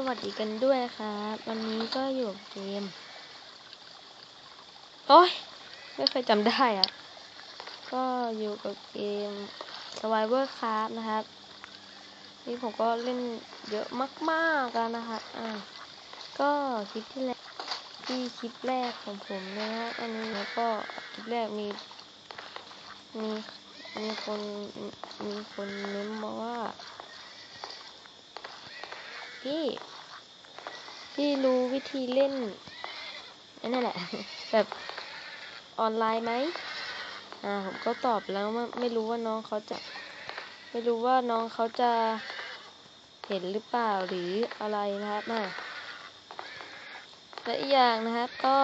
สวัสดีกันด้วยครับ วันนี้ก็อยู่กับเกม โอ้ย ไม่เคยจำได้อะก็อยู่กับเกม Survivor Craft นะครับ นี่ผมก็เล่นเยอะมากๆแล้วนะครับอ่าก็คลิปที่แรกที่คลิปแรกของผมนะฮะอันนี้แล้วก็คลิปแรกมี มีมีคนมีคนเม้นมาว่า พี่ พี่รู้วิธีเล่นนั่นแหละ แบบออนไลน์ไหมอ่าผมก็ตอบแล้วว่ไม่รู้ว่าน้องเขาจะ ไม่รู้ว่าน้องเขาจะเห็นหรือเปล่าหรืออะไรนะครับอ่าและอีกอย่างนะครับก็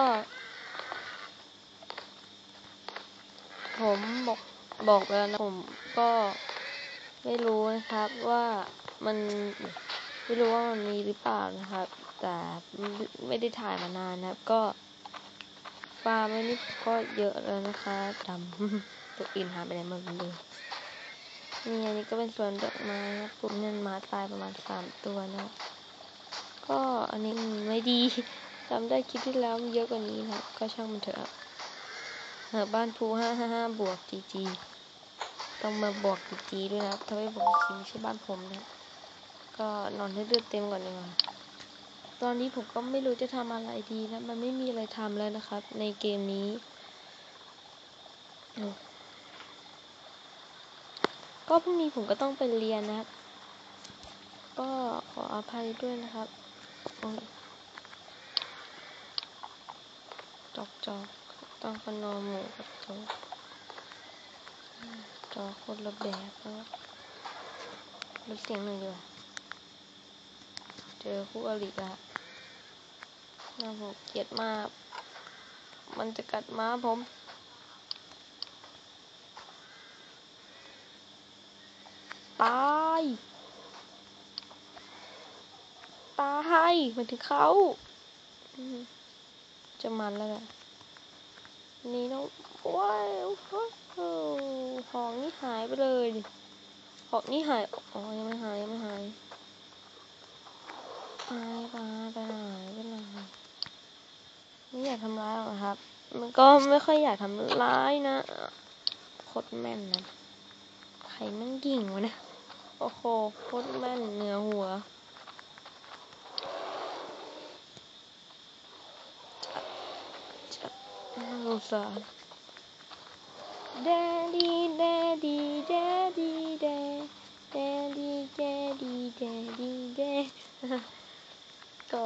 ผมบอกบอกไปแล้วนะผมก็ไม่รู้นะครับว่ามัน ไม่รู้ว่ามันมีหรือเปล่านะครับ แต่ไม่ได้ถ่ายมานานนะครับ ก็ฟาร์มไม่นี่ก็เยอะแล้วนะคะดำตัวอินหาไปไหนหมดเลยนี่อันนี้ก็เป็นสวนดอกไม้นะปลูกเงินมาตายประมาณสามตัวนะก็อันนี้ไม่ดีจำได้คลิปที่แล้วเยอะกว่านี้นะก็ช่างมันเถอะหาบ้านภูห้าห้าห้าบวกจีจีต้องมาบวกจีจีด้วยนะถ้าไม่บวกจีไม่ใช่บ้านผมนะ ก็นอนให้เลือดเต็มก่อนดีกว่าตอนนี้ผมก็ไม่รู้จะทำอะไรดีนะ มันไม่มีอะไรทำแล้วนะครับ ในเกมนี้ ก็พรุ่งนี้ผมก็ต้องไปเรียนนะครับ ก็ขออภัยด้วยนะครับจอกจอกต้องพนมหมูกับจอกจอกคนละแบบนะลดเสียงหนึ่งดีกว่า จอคู่อริละน่าผมเกลียดมาก มันจะกัดม้าผมตาย ตายมันถึงเขา จะมันแล้วแหละนี่น้องว้าวของนี่หายไปเลย ของนี่หาย อ๋อ ยังไม่หาย ยังไม่หาย หายไปไปไหนไปไหนไม่อยากทำร้ายหรอกครับ มันก็ไม่ค่อยอยากทำร้ายนะโคตรแม่นนะใครนั่งยิงวะนี่ยโอ้โหโคตรแม่นเหนือหัวน่าสงสาร Daddy Daddy Daddy Daddy Daddy Daddy Daddy ก็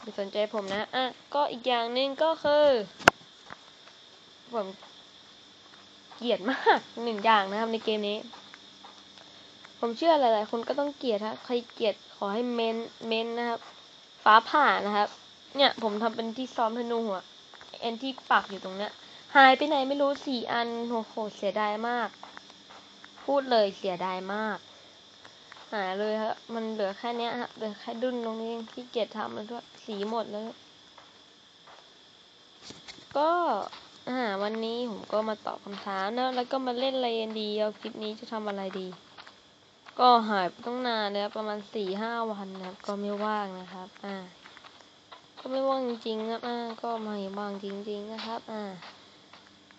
ไม่สนใจผมนะ อะ ก็อีกอย่างหนึ่งก็คือ ผมเกลียดมากหนึ่งอย่างนะครับในเกมนี้ ผมเชื่อหลาย ๆ คนก็ต้องเกลียดฮะใครเกลียดขอให้เมนเมนนะครับ ฟ้าผ่านะครับ เนี่ยผมทำเป็นที่ซ้อมธนูหัวเอ็นที่ปักอยู่ตรงเนี้ยหายไปไหนไม่รู้สี่อันโหโหเสียดายมาก พูดเลยเสียดายมาก หายเลยครับมันเหลือแค่นี้ครับเหลือแค่ดุนตรงนี้ที่เกียจทำแล้วด้วย สีหมดแล้ว ก็อ่าวันนี้ผมก็มาตอบคำถามนะแล้วก็มาเล่นอะไรดี เอาคลิปนี้จะทำอะไรดี ก็หายไปต้องนานนะครับประมาณสี่ห้าวันนะครับก็ไม่ว่างนะครับ อ่า ก็ไม่ว่างจริงๆนะอ่า ก็ไม่ว่างจริง ๆ นะครับ อ่า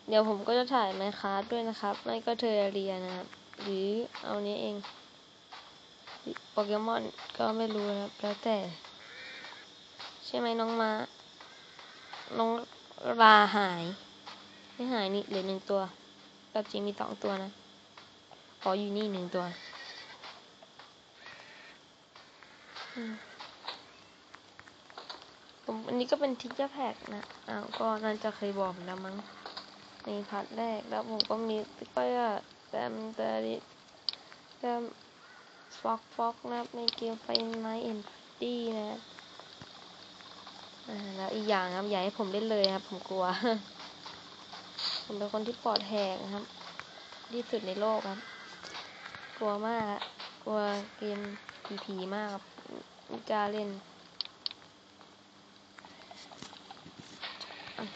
เดี๋ยวผมก็จะถ่ายไมค้าด้วยนะครับ ไม่ก็เทอร์เรียนะครับ หรือเอานี้เอง โปเกมอนก็ไม่รู้นะครับ แล้วแต่ ใช่ไหมน้องมาน้องราหาย ไม่หายนี่เหลือหนึ่งตัวก็จริงมีสองตัวนะขออยู่นี่หนึ่งตัวผมอันนี้ก็เป็นทิกเกอร์แพ็กนะอ้าวก็น่าจะเคยบอกแล้วมั้งในพาร์ทแรกแล้วผมก็มีติ๊กเกอร์แตมแต่แตม ฟอกฟอกนะครับในเกมไฟไนท์เอ็นดี้นะแล้วอีกอย่างครับอย่าให้ผมเล่นเลยครับ ผมกลัว ผมเป็นคนที่ปลอดแหกครับ ที่สุดในโลกครับ กลัวมากกลัวเกมผีๆมากครับไม่กล้าเล่น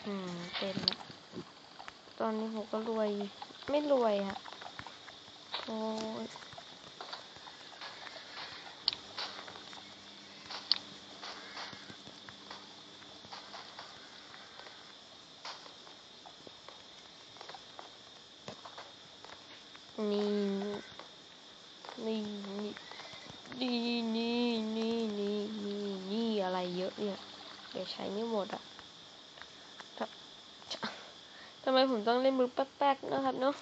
อืมเป็นตอนนี้ผมก็รวย ไม่รวยครับโอ้ นี่นี่นี่นี่นี่นี่นี่นี่อะไรเยอะเนี่ยเดี๋ยวใช้ไม่หมดอะทำไมผมต้องเล่นมือแป๊กๆนะครับเนาะ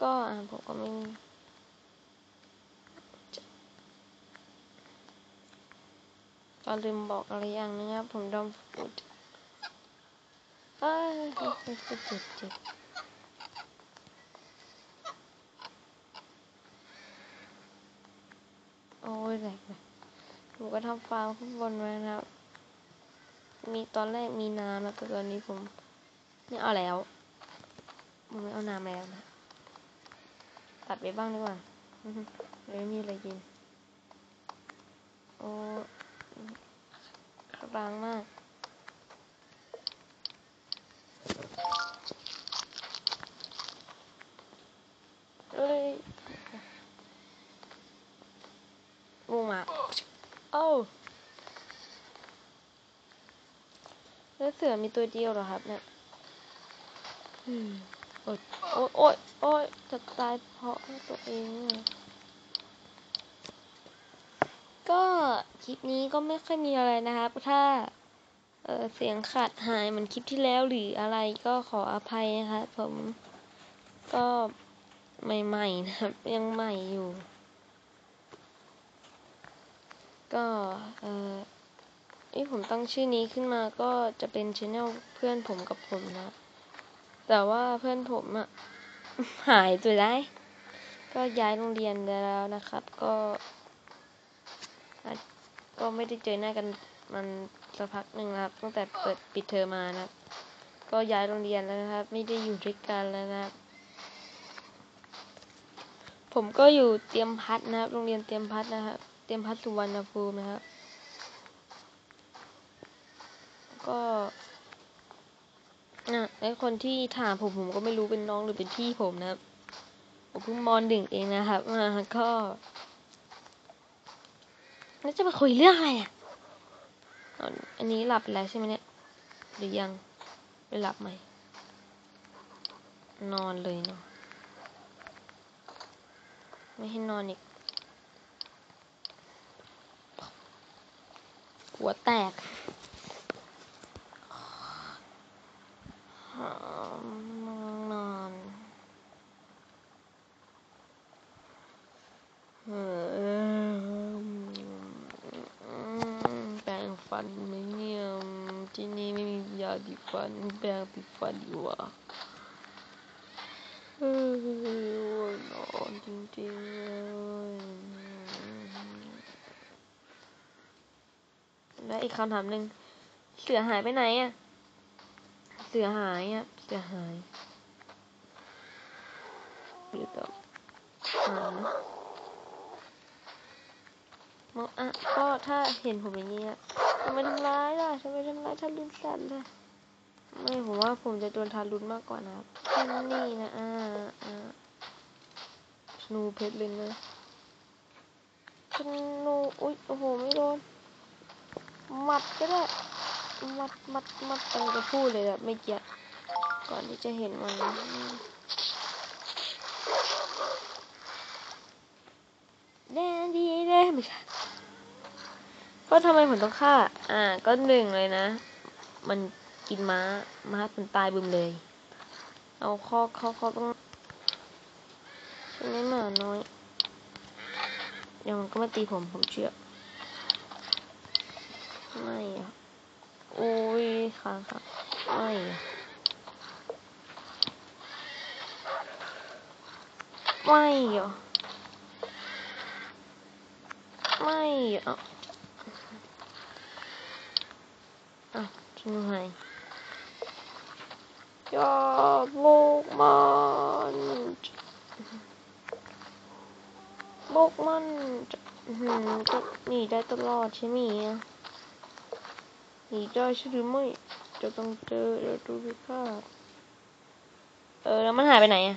ก็อ่าผมก็ไม่ก็ลืมบอกอะไรอย่างนึงครับผมดอมฟุดเอ้ยเจ็บเจ็บเจ็บโอ้ย แหลกเลยผมก็ทำฟาร์มข้างบนไว้นะครับ มีตอนแรกมีน้ำแล้วแต่ตอนนี้ผมไม่เอาแล้วผมไม่เอาน้ำแล้วนะตัดไปบ้างดีกว่าเลยไม่มีอะไรกิน โอ้ครางมาก เอ้ยลงมา เอ้าแล้วเสือมีตัวเดียวเหรอครับเนี่ยอืมโอ๊ยโอ๊ยโอ๊ยโอ๊ยจะตายเพราะตัวเองก็คลิปนี้ก็ไม่ค่อยมีอะไรนะครับ ถ้าเออเสียงขาดหายเหมือนคลิปที่แล้วหรืออะไรก็ขออภัยนะครับผมก็ใหม่ๆนะครับ ยังใหม่อยู่ ก็เออ ที่ผมตั้งชื่อนี้ขึ้นมาก็จะเป็นช anel เพื่อนผมกับผมนะ แต่ว่าเพื่อนผมอะหายตัวได้ก็ย้ายโรงเรียนแล้วนะครับ ก็ ก็ไม่ได้เจอหน้ากันมันสักพักหนึ่งนะครับตั้งแต่เปิดปิดเทอมมานะครับ ก็ย้ายโรงเรียนแล้วนะครับ ไม่ได้อยู่ด้วยกันแล้วนะครับผมก็อยู่เตรียมพัฒนะครับ โรงเรียนเตรียมพัฒนะครับ เตรียมพัฒน์สุวรรณภูมินะครับ ก็อะไอคนที่ถามผมผมก็ไม่รู้เป็นน้องหรือเป็นพี่ผมนะครับผมเพิ่งมอนหนึ่งเองนะครับอ่าก็แล้วจะมาคุยเรื่องอะไรอะอันนี้หลับไปแล้วใช่ไหมเนี่ย หรือยังไปหลับไหม นอนเลยเนาะไม่ให้นอนอีก หัวแตก นอนเออแปรงฟันไหมเนี่ย ที่นี่ไม่มียาดีฟัน แฝันอยู่อะเออนอนจริงๆเลยและอีกคำถามหนึ่งเสือหายไปไหนอะ เสือหายอะ เสือหายหรือแบบหานะมองอะก็ถ้าเห็นผมอย่างนี้อะทำไมทำร้ายล่ะทำไมทำร้ายทารุณสัตว์ล่ะ ไม่ผมว่าผมจะโดนทารุณมากกว่านะครับนี้นะอ่าอ่าสนูเพชรเลยนะสนูอุ้ยโอ้โหไม่โดนหมัดก็ได้มัดมัดมัดเออจะพูดเลยแบบไม่เกี่ยก่อนที่จะเห็นมันแดนดีเด้ไม่ใช่ก็ทำไมผมต้องฆ่า อ่า ก็หนึ่งเลยนะ มัน กินม้า ม้ามันตายบึมเลย เอาข้อข้อข้อต้องใช่ไหมหมาน้อยเดี๋ยวมันก็มาตีผมผมเชื่อ ไม่อะโอ้ยค่ะค่ะไม่อะไม่เหรอไม่เหรออะช่วย ห้ยอดโลกมันโลกมันอื้อหือก็หนีได้ตลอดใช่ไหมหนีได้ใช่หรือไม่จะต้องเจอเดี๋ยวดูสิค่ะเออแล้วมันหายไปไหนอะ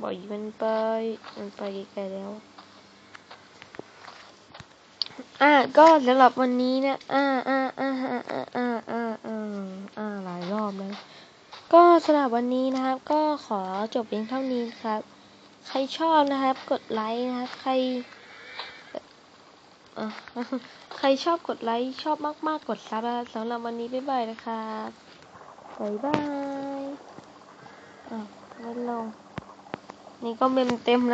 บอกมันไปมันไปไกลแล้วอะก็สำหรับวันนี้นะอ่าอ่าอ่าอ่าอ่าอ่าอ่าอ่าหลายรอบแล้ว ก็สำหรับวันนี้นะครับ ก็ขอจบเพียงเท่านี้ครับ ใครชอบนะครับ กดไลค์นะครับ ใครใครชอบกดไลค์ชอบมาก ๆ กดซับนะครับสำหรับวันนี้บ๊ายบายนะครับบ๊ายบายอะไม่ลงนี่ก็เมมเต็มแล้ว